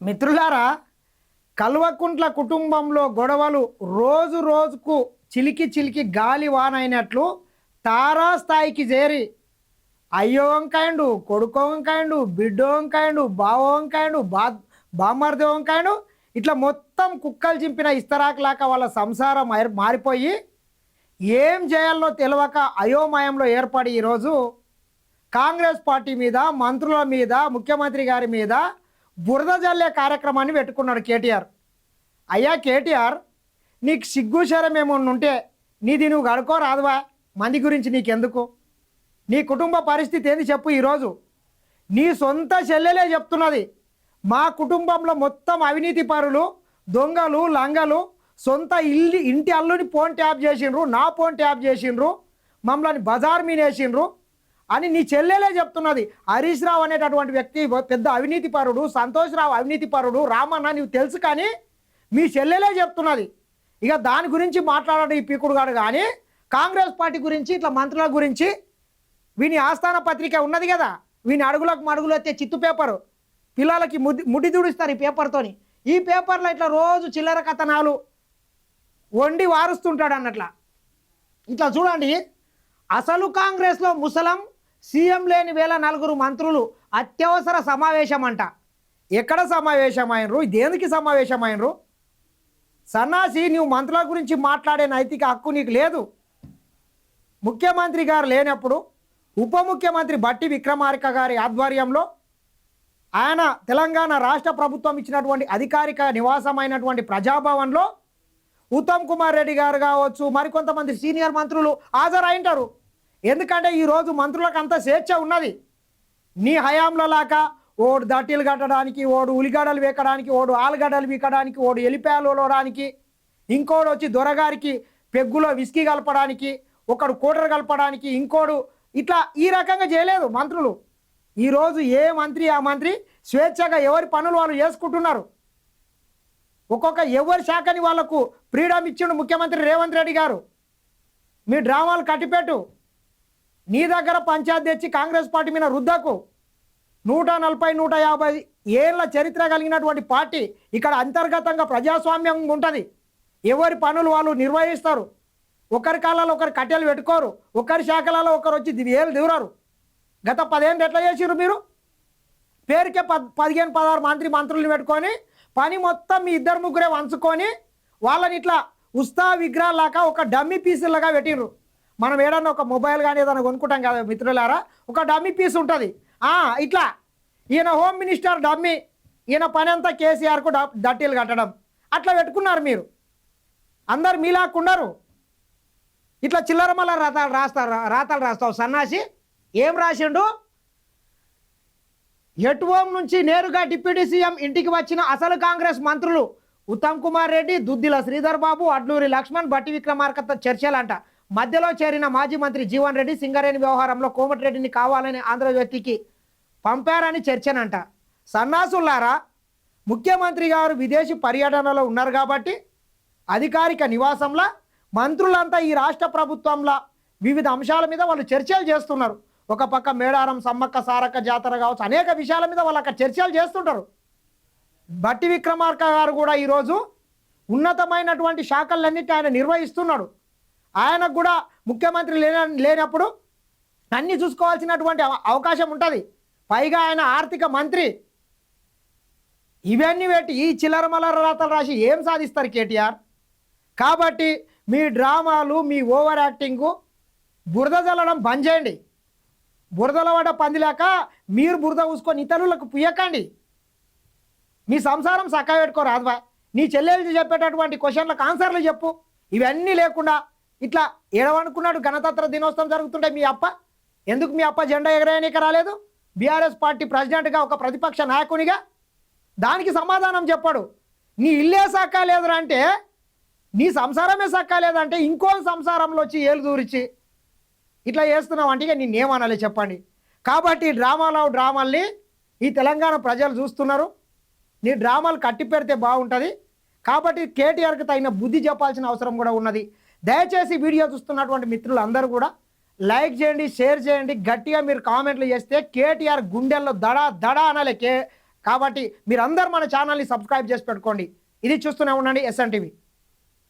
మిత్రులారా కల్వకుంట్ల కుటుంబంలో గొడవలు రోజు రోజుకు చిలికి చిలికి గాలి వానైనట్లు తారాస్థాయికి చేరి అయ్యో వంకాయండు కొడుకో వంకాయండు బిడ్డో వంకాయండు బావో వంకాయండు బా బామ్మర్ది వంకాయండు ఇట్లా మొత్తం కుక్కలు చింపిన ఇస్తరాకులాక వాళ్ళ సంసారం మారి- మారిపోయి ఏం చేయాలో తెలియక అయోమయంలో ఏర్పడి ఈరోజు కాంగ్రెస్ పార్టీ మీద మంత్రుల మీద ముఖ్యమంత్రి గారి మీద బురద జల్లే కార్యక్రమాన్ని పెట్టుకున్నాడు కేటీఆర్. అయ్యా కేటీఆర్ నీకు సిగ్గు శరం ఏమన్నా ఉంటే నీది నువ్వు గడుకో రాదువా? మంది గురించి నీకెందుకు? నీ కుటుంబ పరిస్థితి ఏంది చెప్పు ఈరోజు. నీ సొంత చెల్లెలే చెప్తున్నది. మా కుటుంబంలో మొత్తం అవినీతి పరులు దొంగలు లంగలు సొంత ఇల్లు ఇంటి అల్లుని ఫోన్ ట్యాప్ చేసిండ్రు నా ఫోన్ ట్యాప్ చేసిండ్రు మమ్మల్ని బజార్ మీనేసిండ్రు అని నీ చెల్లెలే చెప్తున్నది. హరీష్ రావు అనేటటువంటి వ్యక్తి పెద్ద అవినీతి పరుడు సంతోష్ రావు అవినీతి పరుడు రామన్న నీవు తెలుసు కానీ మీ చెల్లెలే చెప్తున్నది. ఇక దాని గురించి మాట్లాడాడు ఈ పీకుడు గాడు కానీ కాంగ్రెస్ పార్టీ గురించి ఇట్లా మంత్రుల గురించి వీని ఆస్థాన పత్రిక ఉన్నది కదా. వీని అడుగులకు మడుగులు ఎత్తే చిత్తు పేపరు. పిల్లలకి ముడి ముడి దుడుస్తారు ఈ పేపర్తోని. ఈ పేపర్లో ఇట్లా రోజు చిల్లర కథనాలు వండి వారుస్తుంటాడు అన్నట్ల. ఇట్లా చూడండి అసలు కాంగ్రెస్లో ముసలం సీఎం లేని వేల నలుగురు మంత్రులు అత్యవసర సమావేశం అంట ఎక్కడ సమావేశమైనరు? దేనికి సమావేశమైనరు? సన్నాసి నువ్వు మంత్రుల గురించి మాట్లాడే నైతిక హక్కు నీకు లేదు. ముఖ్యమంత్రి గారు లేనప్పుడు ఉప ముఖ్యమంత్రి బట్టి విక్రమార్క గారి ఆధ్వర్యంలో ఆయన తెలంగాణ రాష్ట్ర ప్రభుత్వం ఇచ్చినటువంటి అధికారిక నివాసమైనటువంటి ప్రజాభవన్లో ఉత్తమ్ కుమార్ రెడ్డి గారు కావచ్చు మరికొంతమంది సీనియర్ మంత్రులు హాజరైంటారు ఎందుకంటే ఈరోజు మంత్రులకు అంత స్వేచ్ఛ ఉన్నది. నీ హయాంలో లాక ఓడు దట్టీలు కట్టడానికి ఓడు ఉలిగడలు వేకడానికి ఓడు ఆలుగడ్డలు వీకడానికి ఓడు ఎలిపాయలు ఒలవడానికి ఇంకోడు వచ్చి దొరగారికి పెగ్గులో విస్కీ కలపడానికి ఒకడు కూటర్ కలపడానికి ఇంకోడు ఇట్లా ఈ రకంగా చేయలేదు మంత్రులు. ఈరోజు ఏ మంత్రి ఆ మంత్రి స్వేచ్ఛగా ఎవరి పనులు వాళ్ళు చేసుకుంటున్నారు? ఒక్కొక్క ఎవరి శాఖని వాళ్ళకు ఫ్రీడమ్ ఇచ్చిండు ముఖ్యమంత్రి రేవంత్ రెడ్డి గారు. మీ డ్రామాలు కట్టిపెట్టు. నీ దగ్గర పంచాయతీ తెచ్చి కాంగ్రెస్ పార్టీ మీద రుద్దకు నూట నలభై నూట యాభై ఏళ్ళ చరిత్ర కలిగినటువంటి పార్టీ ఇక్కడ అంతర్గతంగా ప్రజాస్వామ్యం ఉంటుంది. ఎవరి పనులు వాళ్ళు నిర్వహిస్తారు. ఒకరి కాలాల్లో ఒకరు కట్టెలు పెట్టుకోరు. ఒకరి శాఖలలో ఒకరు వచ్చి ది- ఏళ్ళు దిగురారు. గత పదేళ్ళు ఎట్లా చేసిర్రు మీరు? పేరుకే పద్ పదిహేను పదహారు మంత్రి మంత్రులు పెట్టుకొని పని మొత్తం మీ ఇద్దరు ముగ్గురే వంచుకొని వాళ్ళని ఇట్లా ఉస్తా విగ్రహాలాగా ఒక డమ్మీ పీసులాగా పెట్టిర్రు. మనం ఏదన్నా ఒక మొబైల్ కానీ ఏదైనా కొనుక్కుంటాం కదా మిత్రులారా ఒక డమ్మీ పీస్ ఉంటుంది. ఇట్లా. ఈయన హోమ్ మినిస్టర్ డమ్మీ ఈయన పని అంతా కేసీఆర్కు దట్టీలు కట్టడం. అట్లా పెట్టుకున్నారు మీరు. అందరు మీలాక్కున్నారు ఇట్లా చిల్లర మల్ల రాతాలు రాస్తారు రాతాలు రాస్తావు సన్నాసి. ఏం రాసిండు? ఎటువోం నుంచి నేరుగా డిప్యూటీ సీఎం ఇంటికి వచ్చిన అసలు కాంగ్రెస్ మంత్రులు ఉత్తమ్ కుమార్ రెడ్డి దుద్దిల శ్రీధర్ బాబు అడ్లూరి లక్ష్మణ్ బట్టి విక్రమార్కతో చర్చలంట. మధ్యలో చేరిన మాజీ మంత్రి జీవన్ రెడ్డి సింగరేణి వ్యవహారంలో కోమటిరెడ్డిని కావాలని ఆంధ్రజ్యోతికి పంపారని చర్చనంట. సన్నాసుల్లారా ముఖ్యమంత్రి గారు విదేశీ పర్యటనలో ఉన్నారు కాబట్టి అధికారిక నివాసంలో మంత్రులంతా ఈ రాష్ట్ర ప్రభుత్వంలో వివిధ అంశాల మీద వాళ్ళు చర్చలు చేస్తున్నారు. ఒక పక్క మేడారం సమ్మక్క సారక్క జాతర కావచ్చు అనేక విషయాల మీద వాళ్ళు అక్కడ చర్చలు చేస్తుంటారు. బట్టి విక్రమార్క గారు కూడా ఈరోజు ఉన్నతమైనటువంటి శాఖలన్నిటి ఆయన నిర్వహిస్తున్నాడు. ఆయనకు కూడా ముఖ్యమంత్రి లేన లేనప్పుడు అన్ని చూసుకోవాల్సినటువంటి అవకాశం ఉంటుంది. పైగా ఆయన ఆర్థిక మంత్రి. ఇవన్నీ పెట్టి ఈ చిల్లర మలర రాతలు రాసి ఏం సాధిస్తారు కేటీఆర్? కాబట్టి మీ డ్రామాలు మీ ఓవర్ యాక్టింగు బురద జల్లడం బంద్ చేయండి. బురదల పడ్డ పందిలేక మీరు బురద పూసుకొని ఇతరులకు పుయ్యకండి. మీ సంసారం సక్క పెట్టుకో రాదువా నీ చెల్లెలు చెప్పేటటువంటి క్వశ్చన్లకు ఆన్సర్లు చెప్పు. ఇవన్నీ లేకుండా ఇట్లా ఏడవనుకున్నాడు గణతంత్ర దినోత్సవం జరుగుతుంటే మీ అప్ప? ఎందుకు మీ అప్ప జెండా ఎగరేయనీకి రాలేదు? బీఆర్ఎస్ పార్టీ ప్రెసిడెంట్గా ఒక ప్రతిపక్ష నాయకునిగా దానికి సమాధానం చెప్పాడు. నీ ఇల్లే సక్కా లేదురా అంటే నీ సంసారమే సక్కా లేదంటే ఇంకో సంసారంలో వచ్చి ఏలు దూరిచి ఇట్లా చేస్తున్నావు అంటే ఇక నేనేమనాలి చెప్పండి. కాబట్టి డ్రామాలో డ్రామాల్ని ఈ తెలంగాణ ప్రజలు చూస్తున్నారు. నీ డ్రామాలు కట్టి పెడితే బాగుంటుంది. కాబట్టి కేటీఆర్కి తగిన బుద్ధి చెప్పాల్సిన అవసరం కూడా ఉన్నది. దయచేసి వీడియో చూస్తున్నటువంటి మిత్రులు అందరూ కూడా లైక్ చేయండి షేర్ చేయండి గట్టిగా మీరు కామెంట్లు చేస్తే కేటీఆర్ గుండెల్లో దడ దడ అనాలి కే కాబట్టి మీరందరూ మన ఛానల్ని సబ్స్క్రైబ్ చేసి పెట్టుకోండి. ఇది చూస్తూనే ఉండండి ఎస్ఎన్ టీవీ